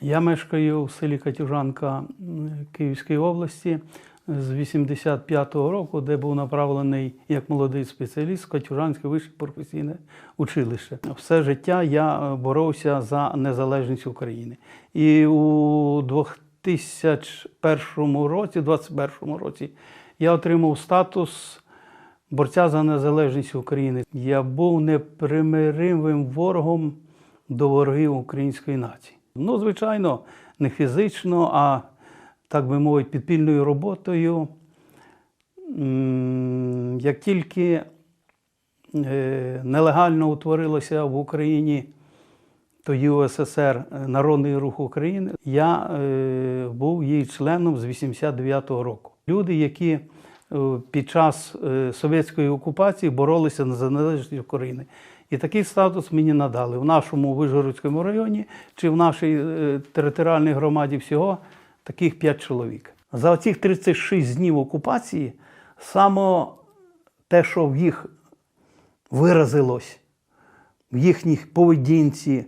Я мешкаю в селі Катюжанка Київської області з 85-го року, де був направлений як молодий спеціаліст в Катюжанське вище професійне училище. Все життя я е, боровся за незалежність України. І у 2001 році, 21 році, я отримав статус борця за незалежність України. Я був непримиримим ворогом до ворогів української нації. Ну, звичайно, не фізично, а так би мовити, підпільною роботою. Як тільки е, нелегально утворилося в Україні то ЮССР е, Народний рух України, я е, був її членом з 89-го року. Люди, які під час совєтської окупації боролися за незалежність України. І такий статус мені надали в нашому Вижгородському районі чи в нашій е, територіальній громаді всього таких 5 чоловік. За оцих 36 днів окупації саме те, що в їх виразилось, в їхніх поведінці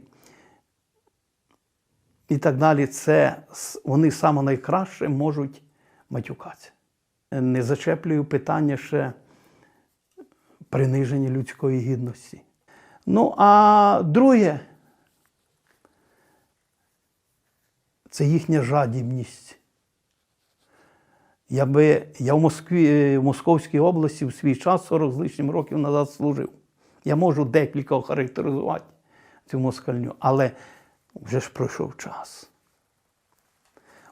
і так далі, це вони саме найкраще можуть матюкатися. Не зачеплюю питання ще приниження людської гідності. Ну, а друге, це їхня жадібність. Я, би, я в, Москві, в Московській області в свій час 40 з лишнім років назад служив. Я можу декілька охарактеризувати цю москальню, але вже ж пройшов час.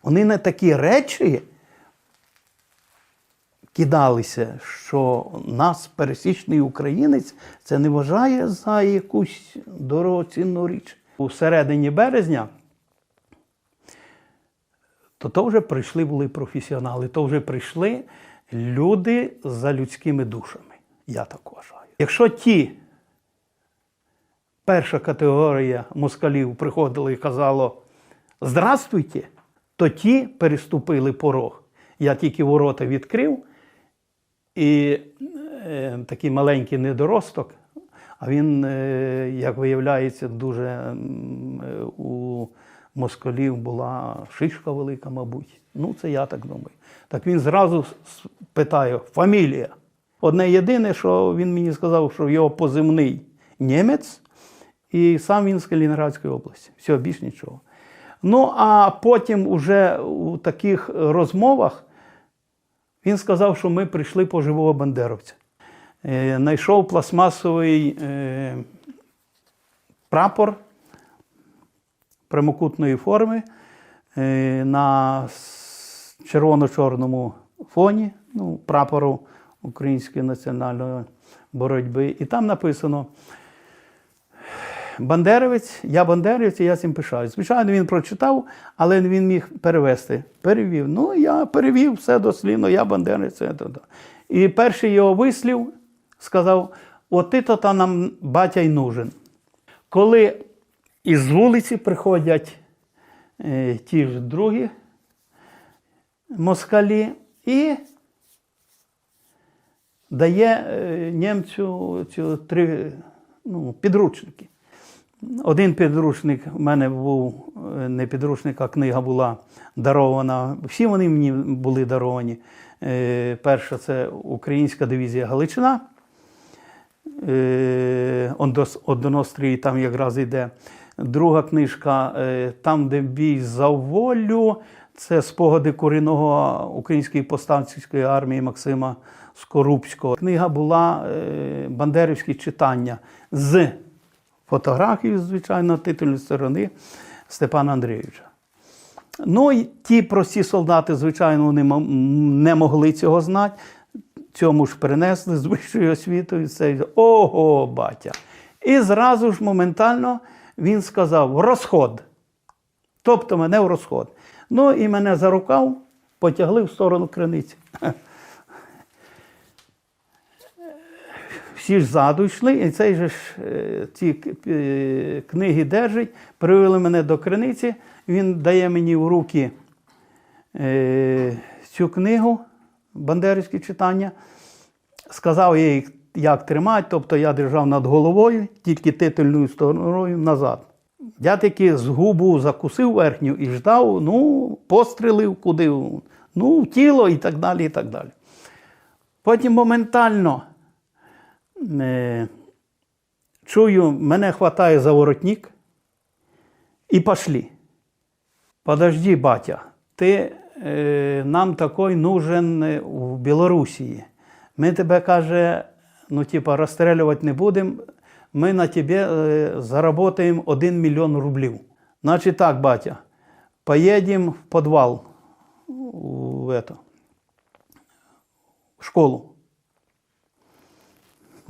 Вони на такі речі кидалися, що нас, пересічний українець, це не вважає за якусь дорогоцінну річ. У середині березня то то вже прийшли були професіонали, то вже прийшли люди за людськими душами. Я так вважаю. Якщо ті, перша категорія москалів приходили і казало Здравствуйте, то ті переступили порог. Я тільки ворота відкрив, і е, такий маленький недоросток, а він, е, як виявляється, дуже е, у москалів була шишка велика, мабуть. Ну, це я так думаю. Так він зразу питає: фамілія. Одне єдине, що він мені сказав, що його позивний німець, і сам він з Калінінградської області. Все, більш нічого. Ну, а потім, уже у таких розмовах, він сказав, що ми прийшли по живого бандеровця. Е, Знайшов пластмасовий е, прапор прямокутної форми е, на червоно-чорному фоні ну, прапору Української національної боротьби. І там написано Бандерівець, я бандерівець, і я цим пишаюсь. Звичайно, він прочитав, але він міг перевести. Перевів. Ну, я перевів все дослівно, я бандерівець. то, то. І перший його вислів сказав: от ти-то та нам батя й нужен. Коли із вулиці приходять е, ті ж другі москалі і дає е, німцю цю три ну, підручники. Один підручник в мене був е, не підручник, а книга була дарована. Всі вони мені були даровані. Е, Перша це Українська дивізія Галичина. Е, Однострій там якраз йде. Друга книжка Там, де бій за волю. Це спогади корінного української повстанцівської армії Максима Скорубського. Книга була Бандерівські читання з фотографією, звичайно, титульної сторони Степана Андрійовича. Ну і ті прості солдати, звичайно, вони не могли цього знати. Цьому ж принесли з вищою освітою. Це ого, батя. І зразу ж моментально він сказав: розход. Тобто мене в розход. Ну і мене за рукав потягли в сторону криниці. Всі ж ззаду йшли, і цей же ж е, ці е, книги держить, привели мене до криниці. Він дає мені в руки е, цю книгу, бандерівські читання. Сказав їх, як тримати, тобто я держав над головою, тільки титульною стороною назад. Я таки з губу закусив верхню і ждав, ну, пострілив куди, ну, в тіло і так далі. і так далі. Потім моментально е, чую, мене хватає за воротник і пошли. Подожди, батя, ти е, нам такий нужен е, в Білорусі. Ми тебе, каже, ну, типа, розстрілювати не будемо. Ми на тебе е, заработаємо 1 мільйон рублів. Значить так, батя, поїдемо в підвал в, в школу.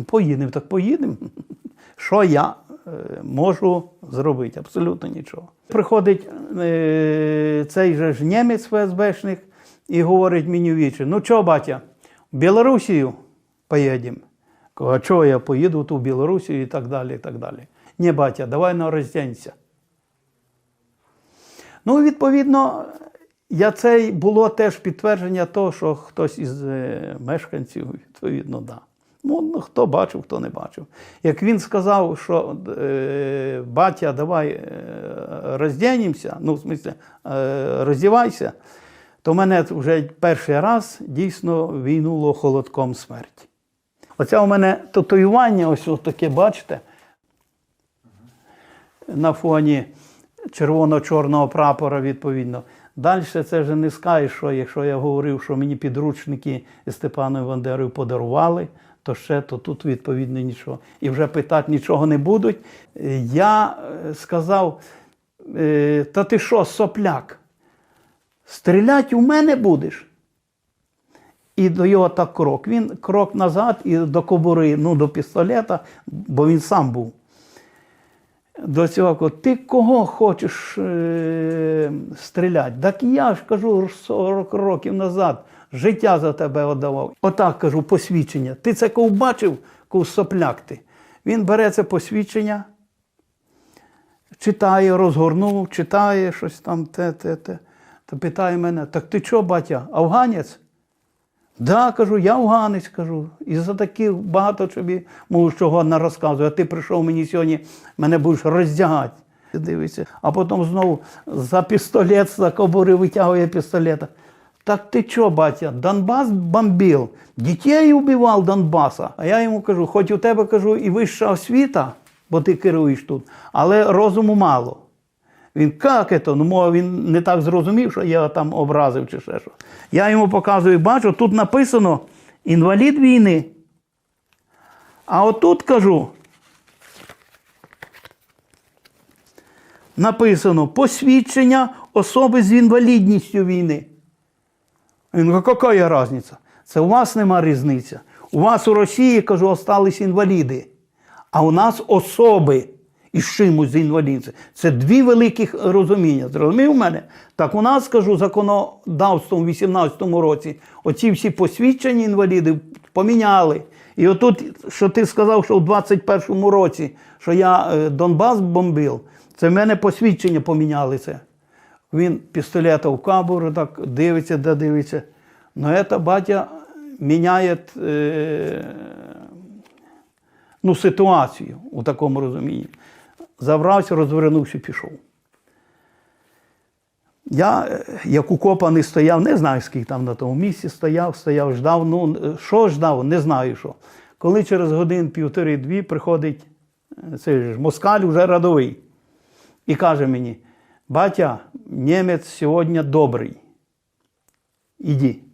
Поїдемо, так поїдемо. Що я е, можу зробити? Абсолютно нічого. Приходить е, цей же ж німець ФСБшник і говорить мені вічі, ну що, батя, в Білорусію поїдемо. А чого я поїду ту в Білорусію і так далі. і так далі. Ні, батя, давай на роздянься. Ну, відповідно, я це було теж підтвердження того, що хтось із е, мешканців, відповідно, да. Ну, ну, хто бачив, хто не бачив. Як він сказав, що е, батя, давай е, роздянемося, ну, в смысле, е, роздівайся, то мене вже перший раз дійсно війнуло холодком смерті. Оце у мене татуювання, ось ось таке, бачите, на фоні червоно-чорного прапора, відповідно. Далі це вже не скажеш, що якщо я говорив, що мені підручники Степану Бандерою подарували, то ще то тут відповідно нічого. І вже питати нічого не будуть. Е, Я е, сказав, е, та ти що, сопляк? Стріляти у мене будеш? І до його так крок. Він крок назад і до кобури, ну, до пістолета, бо він сам був. До цього ти кого хочеш е- стріляти? Так я ж кажу 40 років назад життя за тебе віддавав. Отак кажу, посвідчення. Ти це кого бачив, кого сопляк ти. Він бере це посвідчення, читає, розгорнув, читає щось там, те, те, те. Та питає мене: так ти що, батя, афганець? Да, кажу, я афганець, кажу. І за таких багато тобі можу чого не розказую. А ти прийшов мені сьогодні, мене будеш роздягати. Дивиться. А потім знову за пістолет, за кобури витягує пістолета. Так ти що, батя, Донбас бомбив, дітей вбивав Донбаса. А я йому кажу, хоч у тебе кажу, і вища освіта, бо ти керуєш тут, але розуму мало. Він як це? Ну, мов, він не так зрозумів, що я там образив чи ще що. Я йому показую, бачу, тут написано інвалід війни. А отут кажу. Написано посвідчення особи з інвалідністю війни. Він каже, яка різниця? Це у вас нема різниця. У вас у Росії, кажу, остались інваліди, а у нас особи із чимось з інвалідністю. Це дві великих розуміння. Зрозумів мене? Так у нас, кажу, законодавством у 18-му році оці всі посвідчені інваліди поміняли. І отут, що ти сказав, що в 21-му році, що я е, Донбас бомбив, це в мене посвідчення поміняли це. Він пістолета в кабуру так дивиться, де дивиться. Ну, це батя міняє е, ну, ситуацію у такому розумінні. Заврався, розвернувся, пішов. Я, е, як укопаний, стояв, не знаю, скільки там на тому місці стояв, стояв, ждав. Ну, що ждав, не знаю що. Коли через годин півтори-дві приходить е, цей ж москаль, вже радовий, і каже мені: батя, німець сьогодні добрий. Іди.